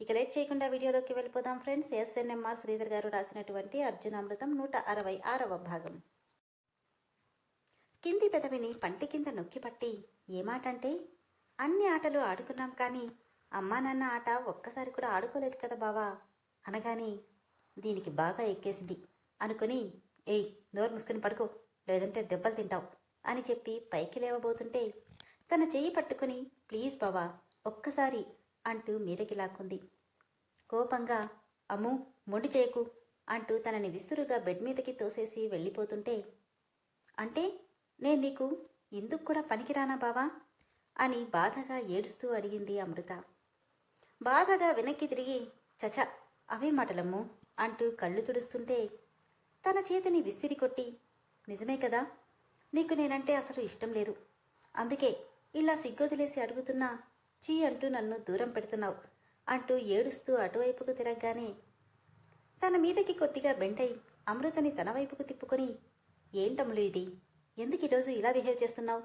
ఇక లేట్ చేయకుండా వీడియోలోకి వెళ్ళిపోదాం ఫ్రెండ్స్. ఎస్ఎన్ఎంఆర్ శ్రీధర్ గారు రాసినటువంటి అర్జునామృతం నూట అరవై ఆరవ భాగం. కింది పెదవిని పంటి కింద నొక్కిపట్టి ఏమాటంటే అన్ని ఆటలు ఆడుకున్నాం కానీ అమ్మా నాన్న ఆట ఒక్కసారి కూడా ఆడుకోలేదు కదా బావా అనగానే దీనికి బాగా ఎక్కేసింది అనుకుని ఏయ్ నోరు ముసుకుని పడుకో లేదంటే దెబ్బలు తింటావు అని చెప్పి పైకి లేవబోతుంటే తన చెయ్యి పట్టుకుని ప్లీజ్ బావా ఒక్కసారి అంటూ మీదకి లాక్కుంది. కోపంగా అమ్ము మొండి చేయకు అంటూ తనని విసురుగా బెడ్ మీదకి తోసేసి వెళ్ళిపోతుంటే అంటే నేను నీకు ఇందుకు కూడా పనికిరానా బావా? అని బాధగా ఏడుస్తూ అడిగింది అమృత. బాధగా వెనక్కి తిరిగి చచ అవే మాటలమ్ము అంటూ కళ్ళు తుడుస్తుంటే తన చేతిని విసిరి కొట్టి నిజమే కదా నీకు నేనంటే అసలు ఇష్టం లేదు. అందుకే ఇలా సిగ్గొదిలేసి అడుగుతున్నా చీ అంటూ నన్ను దూరం పెడుతున్నావు. అంటూ ఏడుస్తూ అటువైపుకు తిరగగానే తన మీదకి కొద్దిగా బెంటై అమృతని తన వైపుకు తిప్పుకొని ఏంటమ్ములు ఇది? ఎందుకు ఈరోజు ఇలా బిహేవ్ చేస్తున్నావు?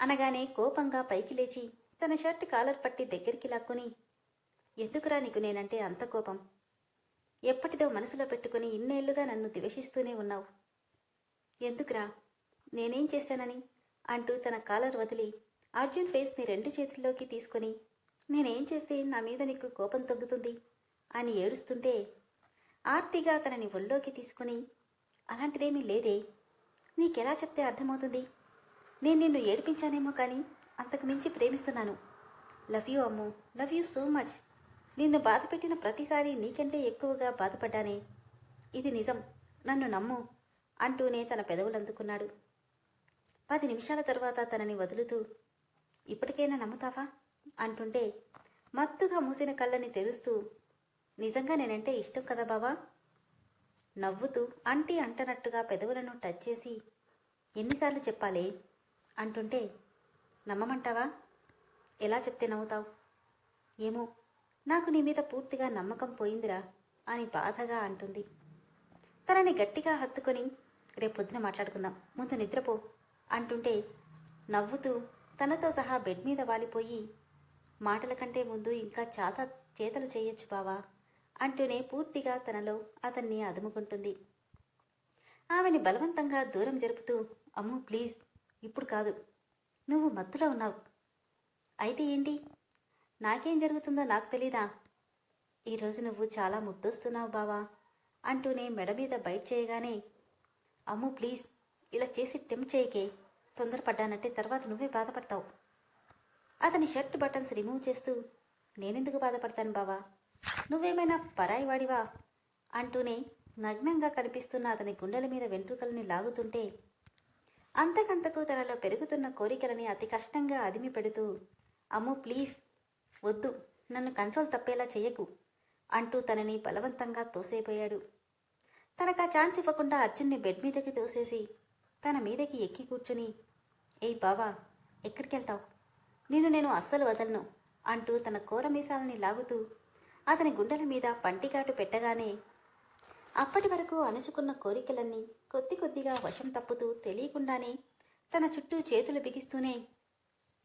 అనగానే కోపంగా పైకి లేచి తన షర్ట్ కాలర్ పట్టి దగ్గరికి లాక్కుని ఎందుకురా నీకు నేనంటే అంత కోపం? ఎప్పటిదో మనసులో పెట్టుకుని ఇన్నేళ్ళుగా నన్ను ద్వేషిస్తూనే ఉన్నావు. ఎందుకురా? నేనేం చేశానని? అంటూ తన కాలర్ వదిలి అర్జున్ ఫేస్ని రెండు చేతుల్లోకి తీసుకొని నేనేం చేస్తే నా మీద నీకు కోపం తగ్గుతుంది? అని ఏడుస్తుంటే ఆర్తిగా తనని ఒళ్ళోకి తీసుకుని అలాంటిదేమీ లేదే. నీకెలా చెప్తే అర్థమవుతుంది? నేను నిన్ను ఏడిపించానేమో కానీ అంతకు మించి ప్రేమిస్తున్నాను. Love you Ammu love you so much. నిన్ను బాధ పెట్టిన ప్రతిసారి నీకంటే ఎక్కువగా బాధపడ్డానే. ఇది నిజం నన్ను నమ్ము అంటూనే తన పెదవులందుకున్నాడు పది నిమిషాల తర్వాత తనని వదులుతూ ఇప్పటికైనా నమ్ముతావా? అంటుంటే మత్తుగా మూసిన కళ్ళని తెరుస్తూ నిజంగా నేనంటే ఇష్టం కదా బావా నవ్వుతూ అంటి అంటనట్టుగా పెదవులను టచ్ చేసి ఎన్నిసార్లు చెప్పాలి అంటుంటే నమ్మమంటావా? ఎలా చెప్తే నవ్వుతావు? ఏమో నాకు నీ మీద పూర్తిగా నమ్మకం పోయిందిరా అని బాధగా అంటుంది. తనని గట్టిగా హత్తుకొని రేపొద్దున మాట్లాడుకుందాం ముందు నిద్రపో అంటుంటే నవ్వుతూ తనతో సహా బెడ్ మీద వాలిపోయి మాటల కంటే ముందు ఇంకా చేత చేతలు చేయొచ్చు బావా అంటూనే పూర్తిగా తనలో అతన్ని అదుముకుంటుంది. ఆమెని బలవంతంగా దూరం జరుపుతూ అమ్ము ప్లీజ్ ఇప్పుడు కాదు నువ్వు మత్తులో ఉన్నావు. అయితే ఏంటి? నాకేం జరుగుతుందో నాకు తెలీదా? ఈరోజు నువ్వు చాలా ముద్దొస్తున్నావు బావా అంటూనే మెడ మీద బయట చేయగానే అమ్ము ప్లీజ్ ఇలా చేసి టెంప్ చేయకే తొందరపడ్డానంటే తర్వాత నువ్వే బాధపడతావు. అతని షర్ట్ బటన్స్ రిమూవ్ చేస్తూ నేనెందుకు బాధపడతాను బావా? నువ్వేమైనా పరాయి వాడివా? అంటూనే నగ్నంగా కనిపిస్తున్న అతని గుండెల మీద వెంట్రుకల్ని లాగుతుంటే అంతకంతకు తనలో పెరుగుతున్న కోరికలని అతి కష్టంగా అదిమి పెడుతూ అమ్ము ప్లీజ్ వద్దు నన్ను కంట్రోల్ తప్పేలా చెయ్యకు అంటూ తనని బలవంతంగా తోసేపోయాడు. తనకు ఆ ఛాన్స్ ఇవ్వకుండా అర్జున్ని బెడ్ మీదకి తోసేసి తన మీదకి ఎక్కి కూర్చుని ఏయ్ బావా ఎక్కడికి వెళ్తావు నిన్ను నేను అస్సలు వదలను అంటూ తన కూర మీసాలని లాగుతూ అతని గుండెల మీద పంటిగాటు పెట్టగానే అప్పటి వరకు అణుచుకున్న కోరికలన్నీ కొద్ది కొద్దిగా వశం తప్పుతూ తెలియకుండానే తన చుట్టూ చేతులు బిగిస్తూనే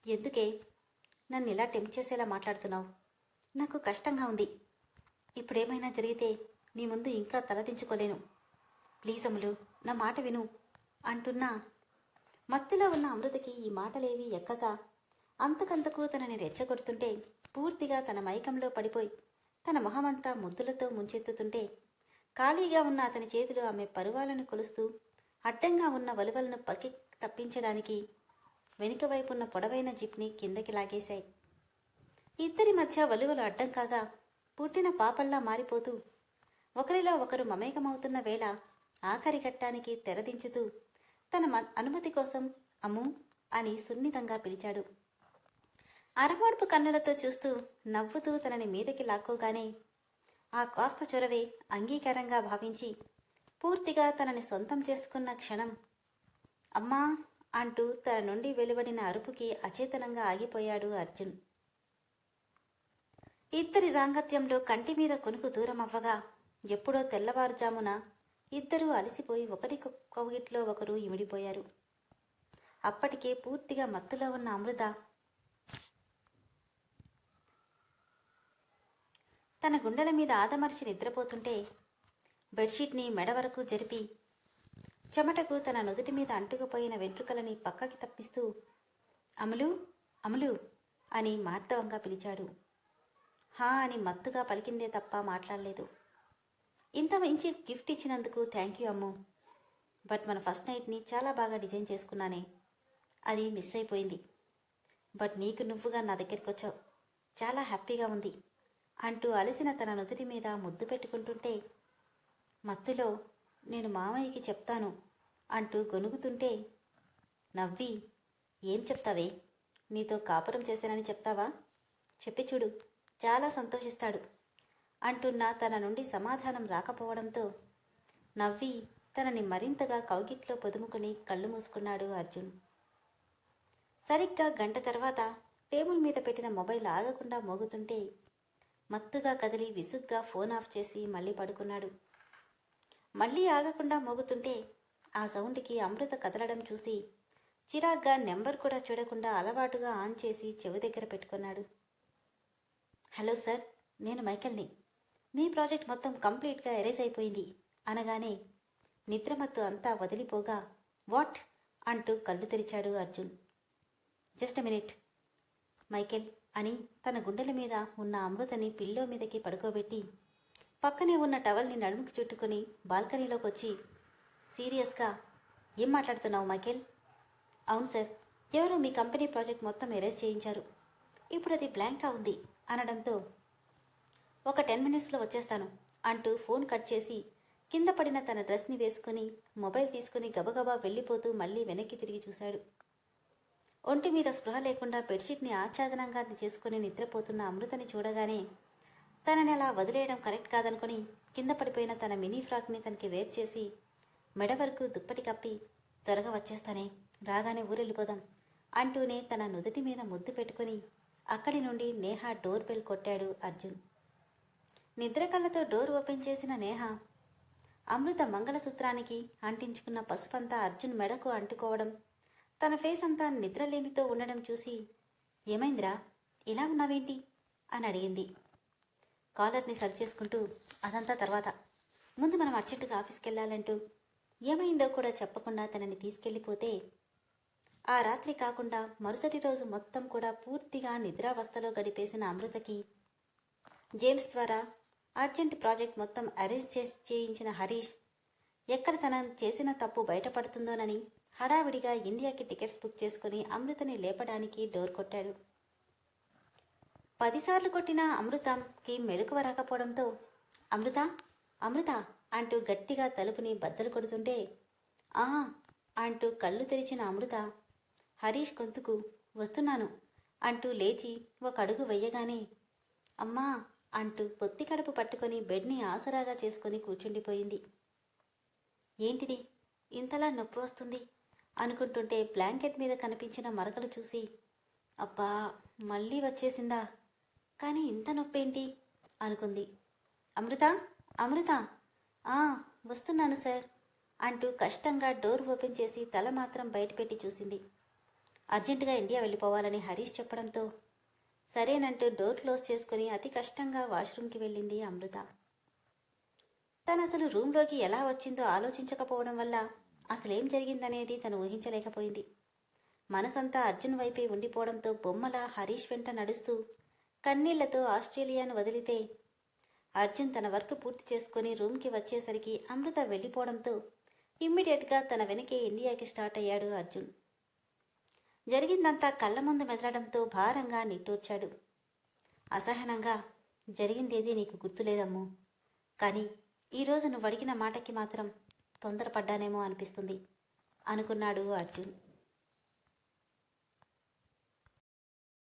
ఎందుకే? నన్ను ఇలా టెంప్ చేసేలా మాట్లాడుతున్నావు? నాకు కష్టంగా ఉంది. ఇప్పుడేమైనా జరిగితే నీ ముందు ఇంకా తలదించుకోలేను ప్లీజ్ అమ్ములు నా మాట విను అంటున్నా మత్తులో ఉన్న అమృతకి ఈ మాటలేవి ఎక్కగా అంతకంతకు తనని రెచ్చగొడుతుంటే పూర్తిగా తన మైకంలో పడిపోయి తన మొహమంతా ముద్దులతో ముంచెత్తుతుంటే ఖాళీగా ఉన్న అతని చేతిలో ఆమె పరువాలను కొలుస్తూ అడ్డంగా ఉన్న వలువలను పక్కి తప్పించడానికి వెనుక వైపున్న పొడవైన జిప్ని కిందకి లాగేశాయి. ఇద్దరి మధ్య వలువలు అడ్డం కాగా పుట్టిన పాపల్లా మారిపోతూ ఒకరిలో ఒకరు మమేకమవుతున్న వేళ ఆఖరి ఘట్టానికి తెరదించుతూ తన మ- అనుమతి కోసం అమ్ము అని సున్నితంగా పిలిచాడు. అరమోడ్పు కన్నులతో చూస్తూ నవ్వుతూ తనని మీదకి లాక్కోగానే ఆ కాస్త చొరవే అంగీకారంగా భావించి పూర్తిగా తనని సొంతం చేసుకున్న క్షణం అమ్మా అంటూ తన నుండి వెలువడిన అరుపుకి అచేతనంగా ఆగిపోయాడు అర్జున్. ఇద్దరి సాంగత్యంలో కంటి మీద కొనుకు దూరం అవ్వగా ఎప్పుడో తెల్లవారుజామున ఇద్దరూ అలసిపోయి ఒకరి కౌగిట్లో ఒకరు ఇమిడిపోయారు. అప్పటికే పూర్తిగా మత్తులో ఉన్న అమృత తన గుండెల మీద ఆదమర్చి నిద్రపోతుంటే బెడ్షీట్ని మెడ వరకు జరిపి చెమటకు తన నుదుటి మీద అంటుకుపోయిన వెంట్రుకలని పక్కకి తప్పిస్తూ అమలు అమలు అని మార్తవంగా పిలిచాడు. హా అని మత్తుగా పలికిందే తప్ప మాట్లాడలేదు. ఇంత మంచి గిఫ్ట్ ఇచ్చినందుకు థ్యాంక్ యూ అమ్ము. బట్ మన ఫస్ట్ నైట్ని చాలా బాగా డిజైన్ చేసుకున్నానే. అది మిస్ అయిపోయింది. బట్ నీకు నువ్వుగా నా దగ్గరికి వచ్చావు చాలా హ్యాపీగా ఉంది. అంటూ అలసిన తన నుదుటి మీద ముద్దు పెట్టుకుంటుంటే మత్తులో నేను మామయ్యకి చెప్తాను అంటూ గొనుగుతుంటే నవ్వి ఏం చెప్తావే? నీతో కాపురం చేశానని చెప్తావా? చెప్పి చూడు చాలా సంతోషిస్తాడు అంటున్న తన నుండి సమాధానం రాకపోవడంతో నవ్వి తనని మరింతగా కౌగిట్లో పొదుముకుని కళ్ళు మూసుకున్నాడు అర్జున్. సరిగ్గా గంట తర్వాత టేబుల్ మీద పెట్టిన మొబైల్ ఆగకుండా మోగుతుంటే మత్తుగా కదిలి విసుగ్గా ఫోన్ ఆఫ్ చేసి మళ్ళీ పడుకున్నాడు. మళ్ళీ ఆగకుండా మోగుతుంటే ఆ సౌండ్కి అమృత కదలడం చూసి చిరాగ్గా నెంబర్ కూడా చూడకుండా అలవాటుగా ఆన్ చేసి చెవి దగ్గర పెట్టుకున్నాడు. హలో సార్ నేను మైకెల్ని. మీ ప్రాజెక్ట్ మొత్తం కంప్లీట్గా ఎరేజ్ అయిపోయింది. అనగానే నిద్రమత్తు అంతా వదిలిపోగా వాట్? అంటూ కళ్ళు తెరిచాడు అర్జున్. Just minute. మైకెల్ అని తన గుండెల మీద ఉన్న అమృతని పిల్లో మీదకి పడుకోబెట్టి పక్కనే ఉన్న టవల్ని నడుముకి చుట్టుకుని బాల్కనీలోకి వచ్చి సీరియస్గా ఏం మాట్లాడుతున్నావు మైకేల్? అవును సార్ ఎవరో మీ కంపెనీ ప్రాజెక్ట్ మొత్తం ఎరేజ్ చేయించారు. ఇప్పుడు అది బ్లాంక్గా ఉంది అనడంతో ఒక టెన్ మినిట్స్లో వచ్చేస్తాను అంటూ ఫోన్ కట్ చేసి కింద పడిన తన డ్రెస్ని వేసుకుని మొబైల్ తీసుకుని గబగబా వెళ్ళిపోతూ మళ్ళీ వెనక్కి తిరిగి చూశాడు. ఒంటి మీద స్పృహ లేకుండా బెడ్షీట్ని ఆచ్ఛాదనంగా చేసుకుని నిద్రపోతున్న అమృతని చూడగానే తనని అలా వదిలేయడం కరెక్ట్ కాదనుకుని కింద పడిపోయిన తన మినీ ఫ్రాక్ని తనకి వేర్ చేసి మెడ వరకు దుప్పటి కప్పి త్వరగా వచ్చేస్తానే రాగానే ఊరెళ్ళిపోదాం అంటూనే తన నుదుటి మీద ముద్దు పెట్టుకుని అక్కడి నుండి నేహ డోర్ బెల్ కొట్టాడు అర్జున్. నిద్ర కళ్ళతో డోర్ ఓపెన్ చేసిన నేహ అమృత మంగళసూత్రానికి అంటించుకున్న పసుపంతా అర్జున్ మెడకు అంటుకోవడం తన ఫేస్ అంతా నిద్రలేమితో ఉండడం చూసి ఏమైందిరా? ఇలా ఉన్నావేంటి? అని అడిగింది. కాలర్ని సరి చేసుకుంటూ అదంతా తర్వాత. ముందు మనం అర్జెంటుగా ఆఫీస్కి వెళ్ళాలంటూ ఏమైందో కూడా చెప్పకుండా తనని తీసుకెళ్ళిపోతే ఆ రాత్రి కాకుండా మరుసటి రోజు మొత్తం కూడా పూర్తిగా నిద్రావస్థలో గడిపేసిన అమృతకి జేమ్స్ ద్వారా అర్జెంట్ ప్రాజెక్ట్ మొత్తం అరేంజ్ చేసి చేయించిన హరీష్ ఎక్కడ తన చేసిన తప్పు బయటపడుతుందోనని హడావిడిగా ఇండియాకి టికెట్స్ బుక్ చేసుకుని అమృతని లేపడానికి డోర్ కొట్టాడు. పదిసార్లు కొట్టిన అమృతంకి మెలకువ రాకపోవడంతో అమృత అమృత అంటూ గట్టిగా తలుపుని బద్దలు కొడుతుంటే ఆ అంటూ కళ్ళు తెరిచిన అమృత హరీష్ గొంతుకు వస్తున్నాను అంటూ లేచి ఒక అడుగు వెయ్యగానే అమ్మా అంటూ పొత్తి కడుపు పట్టుకొని బెడ్ని ఆసరాగా చేసుకొని కూర్చుండిపోయింది. ఏంటిది? ఇంతలా నొప్పి వస్తుంది? అనుకుంటుంటే బ్లాంకెట్ మీద కనిపించిన మరకలు చూసి అబ్బా మళ్ళీ వచ్చేసిందా? కానీ ఇంత నొప్పేంటి? అనుకుంది. అమృత అమృత ఆ వస్తున్నాను సార్ అంటూ కష్టంగా డోర్ ఓపెన్ చేసి తల మాత్రం బయటపెట్టి చూసింది. అర్జెంటుగా ఇండియా వెళ్ళిపోవాలని హరీష్ చెప్పడంతో సరేనంటూ డోర్ క్లోజ్ చేసుకుని అతి కష్టంగా వాష్రూమ్కి వెళ్ళింది అమృత. తను అసలు రూమ్లోకి ఎలా వచ్చిందో ఆలోచించకపోవడం వల్ల అసలేం జరిగిందనేది తను ఊహించలేకపోయింది. మనసంతా అర్జున్ వైపే ఉండిపోవడంతో బొమ్మల హరీష్ వెంట నడుస్తూ కన్నీళ్ళతో ఆస్ట్రేలియాను వదిలితే అర్జున్ తన వర్క్ పూర్తి చేసుకుని రూమ్కి వచ్చేసరికి అమృత వెళ్ళిపోవడంతో ఇమ్మీడియట్గా తన వెనకే ఇండియాకి స్టార్ట్ అయ్యాడు అర్జున్. జరిగిందంతా కళ్ళ ముందు మెదలడంతో భారంగా నిట్టూర్చాడు. అసహనంగా జరిగిందేది నీకు గుర్తులేదమ్ము. కానీ ఈరోజు నువ్వు అడిగిన మాటకి మాత్రం తొందరపడ్డానేమో అనిపిస్తుంది. అనుకున్నాడు అర్జున్.